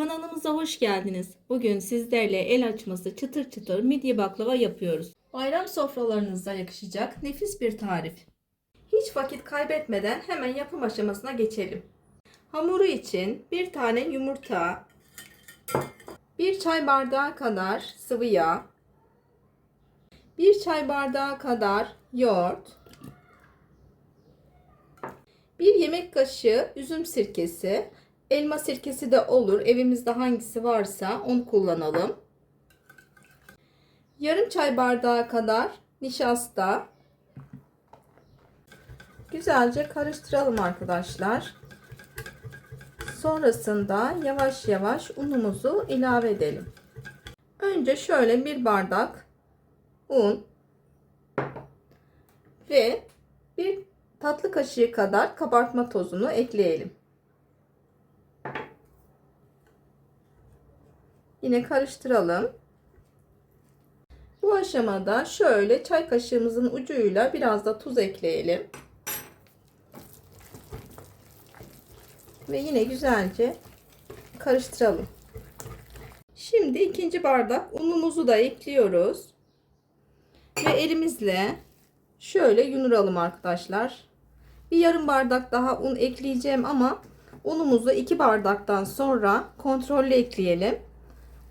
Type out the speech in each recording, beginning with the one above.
Kanalımıza hoş geldiniz. Bugün sizlerle el açması çıtır çıtır midye baklava yapıyoruz. Bayram sofralarınıza yakışacak nefis bir tarif. Hiç vakit kaybetmeden hemen yapım aşamasına geçelim. Hamuru için bir tane yumurta, bir çay bardağı kadar sıvı yağ, bir çay bardağı kadar yoğurt, bir yemek kaşığı üzüm sirkesi, elma sirkesi de olur. Evimizde hangisi varsa onu kullanalım. Yarım çay bardağı kadar nişasta. Güzelce karıştıralım arkadaşlar. Sonrasında yavaş yavaş unumuzu ilave edelim. Önce şöyle bir bardak un ve bir tatlı kaşığı kadar kabartma tozunu ekleyelim. Yine karıştıralım. Bu aşamada şöyle çay kaşığımızın ucuyla biraz da tuz ekleyelim. Ve yine güzelce karıştıralım. Şimdi ikinci bardak unumuzu da ekliyoruz. Ve elimizle şöyle yunuralım arkadaşlar. Bir yarım bardak daha un ekleyeceğim ama unumuzu iki bardaktan sonra kontrollü ekleyelim.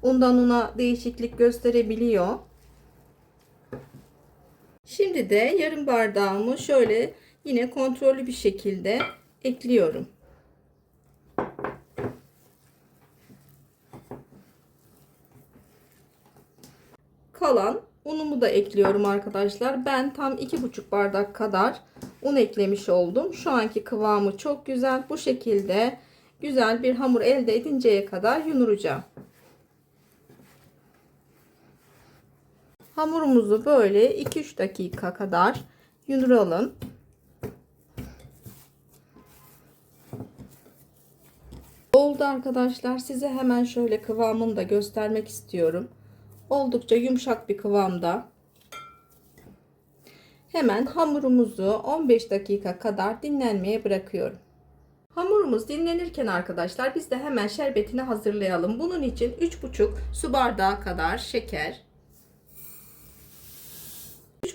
Undan una değişiklik gösterebiliyor. Şimdi de yarım bardağımı şöyle yine kontrollü bir şekilde ekliyorum. Kalan unumu da ekliyorum arkadaşlar. Ben tam iki buçuk bardak kadar un eklemiş oldum. Şu anki kıvamı çok güzel. Bu şekilde güzel bir hamur elde edinceye kadar yunuracağım. Hamurumuzu böyle 2-3 dakika kadar yunuralım. Oldu arkadaşlar. Size hemen şöyle kıvamını da göstermek istiyorum. Oldukça yumuşak bir kıvamda. Hemen hamurumuzu 15 dakika kadar dinlenmeye bırakıyorum. Hamurumuz dinlenirken arkadaşlar biz de hemen şerbetini hazırlayalım. Bunun için 3,5 su bardağı kadar şeker,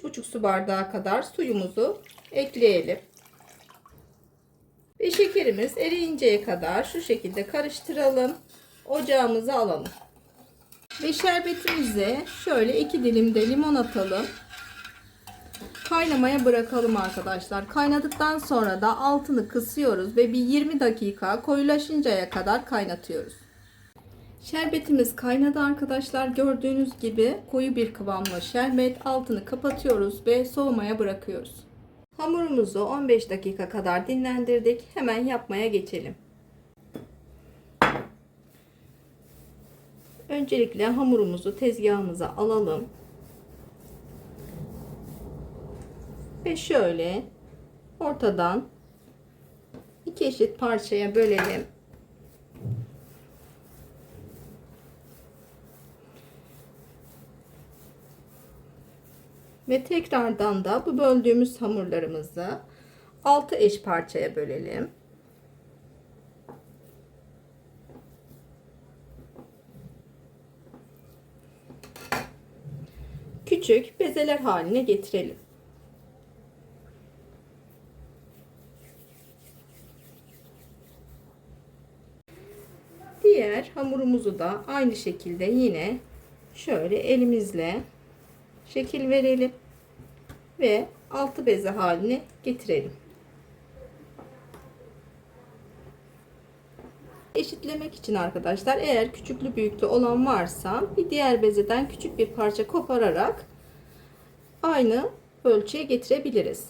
3,5 su bardağı kadar suyumuzu ekleyelim. Ve şekerimiz eriyinceye kadar şu şekilde karıştıralım. Ocağımıza alalım. Ve şerbetimize şöyle 2 dilim de limon atalım. Kaynamaya bırakalım arkadaşlar. Kaynadıktan sonra da altını kısıyoruz ve bir 20 dakika koyulaşıncaya kadar kaynatıyoruz. Şerbetimiz kaynadı arkadaşlar. Gördüğünüz gibi koyu bir kıvamlı şerbet. Altını kapatıyoruz ve soğumaya bırakıyoruz. Hamurumuzu 15 dakika kadar dinlendirdik. Hemen yapmaya geçelim. Öncelikle hamurumuzu tezgahımıza alalım. Ve şöyle ortadan iki eşit parçaya bölelim. Ve tekrardan da bu böldüğümüz hamurlarımızı 6 eş parçaya bölelim. Küçük bezeler haline getirelim. Diğer hamurumuzu da aynı şekilde yine şöyle elimizle şekil verelim ve altı beze haline getirelim. Eşitlemek için arkadaşlar eğer küçüklü büyüklü olan varsa bir diğer bezeden küçük bir parça kopararak aynı ölçüye getirebiliriz.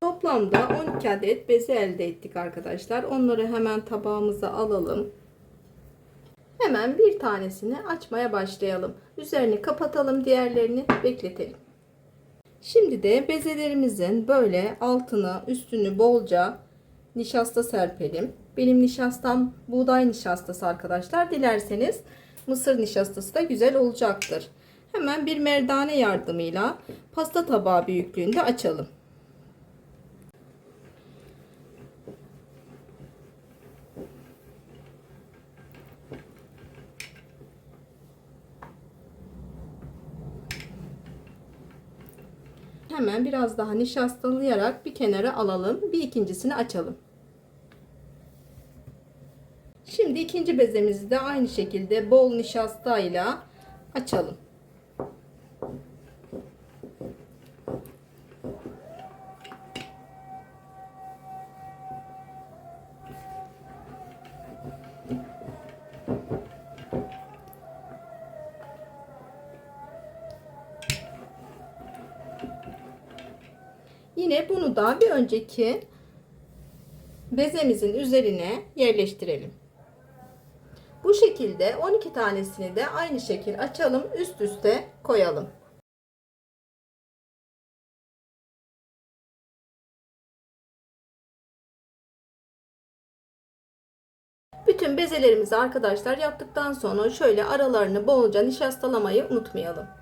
Toplamda 12 adet beze elde ettik arkadaşlar. Onları hemen tabağımıza alalım. Hemen bir tanesini açmaya başlayalım. Üzerini kapatalım, diğerlerini bekletelim. Şimdi de bezelerimizin böyle altını, üstünü bolca nişasta serpelim. Benim nişastam buğday nişastası arkadaşlar. Dilerseniz mısır nişastası da güzel olacaktır. Hemen bir merdane yardımıyla pasta tabağı büyüklüğünde açalım. Hemen biraz daha nişastalayarak bir kenara alalım. Bir ikincisini açalım. Şimdi ikinci bezemizi de aynı şekilde bol nişastayla açalım. Yine bunu da bir önceki bezemizin üzerine yerleştirelim. Bu şekilde 12 tanesini de aynı şekil açalım, üst üste koyalım. Bütün bezelerimizi arkadaşlar yaptıktan sonra şöyle aralarını bolca nişastalamayı unutmayalım.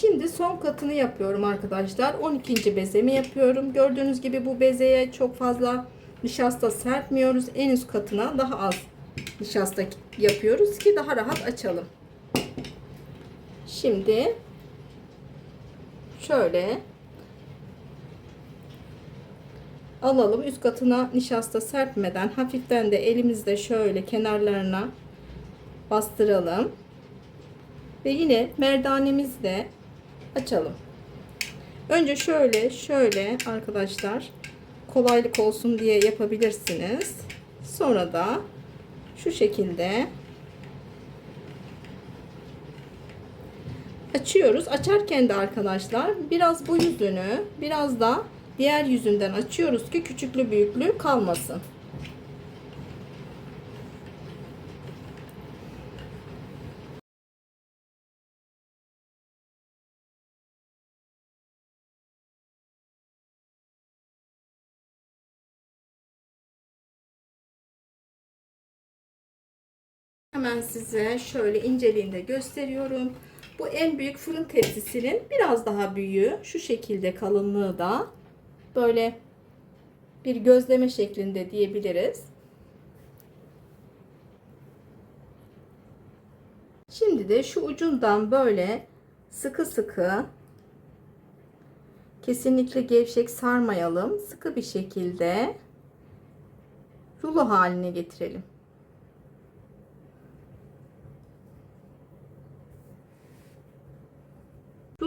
Şimdi son katını yapıyorum arkadaşlar. 12. bezemi yapıyorum. Gördüğünüz gibi bu bezeye çok fazla nişasta serpmiyoruz. En üst katına daha az nişasta yapıyoruz ki daha rahat açalım. Şimdi şöyle alalım. Üst katına nişasta serpmeden hafiften de elimizle şöyle kenarlarına bastıralım. Ve yine merdanemizle açalım. Önce şöyle şöyle arkadaşlar kolaylık olsun diye yapabilirsiniz. Sonra da şu şekilde açıyoruz. Açarken de arkadaşlar biraz bu yüzünü biraz da diğer yüzünden açıyoruz ki küçüklü büyüklü kalmasın. Hemen size şöyle inceliğinde gösteriyorum. Bu en büyük fırın tepsisinin biraz daha büyüğü. Şu şekilde kalınlığı da böyle bir gözleme şeklinde diyebiliriz. Şimdi de şu ucundan böyle sıkı sıkı kesinlikle gevşek sarmayalım. Sıkı bir şekilde rulo haline getirelim.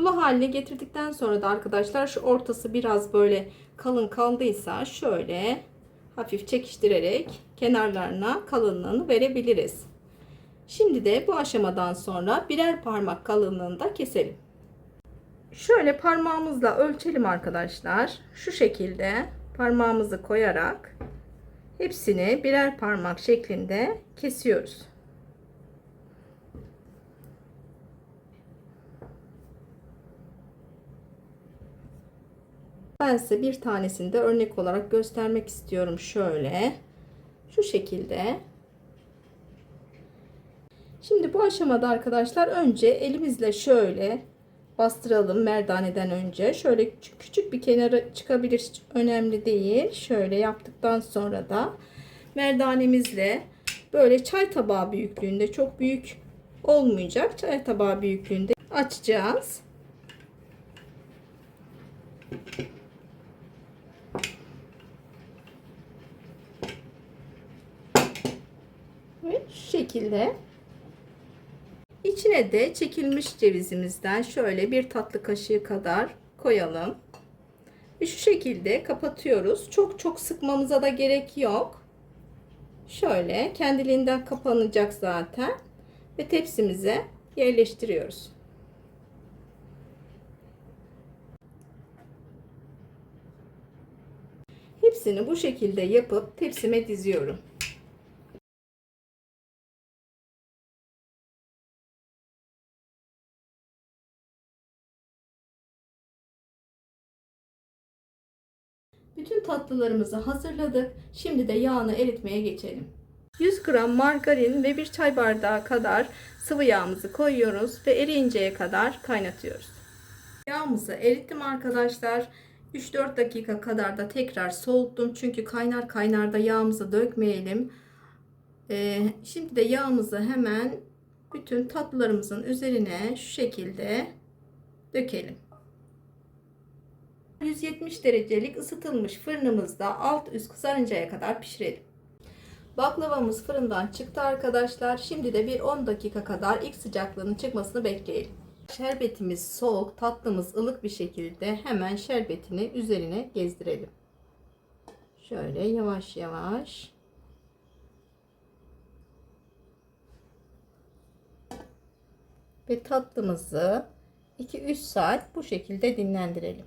Rulo haline getirdikten sonra da arkadaşlar şu ortası biraz böyle kalın kaldıysa şöyle hafif çekiştirerek kenarlarına kalınlığını verebiliriz. Şimdi de bu aşamadan sonra birer parmak kalınlığında keselim. Şöyle parmağımızla ölçelim arkadaşlar. Şu şekilde parmağımızı koyarak hepsini birer parmak şeklinde kesiyoruz. Ben size bir tanesini de örnek olarak göstermek istiyorum. Şöyle. Şu şekilde. Şimdi bu aşamada arkadaşlar önce elimizle şöyle bastıralım merdaneden önce. Şöyle küçük bir kenara çıkabilir. Hiç önemli değil. Şöyle yaptıktan sonra da merdanemizle böyle çay tabağı büyüklüğünde çok büyük olmayacak. Çay tabağı büyüklüğünde açacağız. Ve şu şekilde içine de çekilmiş cevizimizden şöyle bir tatlı kaşığı kadar koyalım. Ve şu şekilde kapatıyoruz. Çok çok sıkmamıza da gerek yok. Şöyle kendiliğinden kapanacak zaten. Ve tepsimize yerleştiriyoruz. Hepsini bu şekilde yapıp tepsime diziyorum. Bütün tatlılarımızı hazırladık. Şimdi de yağını eritmeye geçelim. 100 gram margarin ve bir çay bardağı kadar sıvı yağımızı koyuyoruz ve eriyinceye kadar kaynatıyoruz. Yağımızı erittim arkadaşlar. 3-4 dakika kadar da tekrar soğuttum. Çünkü kaynar kaynar da yağımızı dökmeyelim. Ee, şimdi de yağımızı hemen bütün tatlılarımızın üzerine şu şekilde dökelim. 170 derecelik ısıtılmış fırınımızda alt üst kızarıncaya kadar pişirelim. Baklavamız fırından çıktı arkadaşlar. Şimdi de bir 10 dakika kadar ilk sıcaklığının çıkmasını bekleyelim. Şerbetimiz soğuk, tatlımız ılık bir şekilde hemen şerbetini üzerine gezdirelim. Şöyle yavaş yavaş. Ve tatlımızı 2-3 saat bu şekilde dinlendirelim.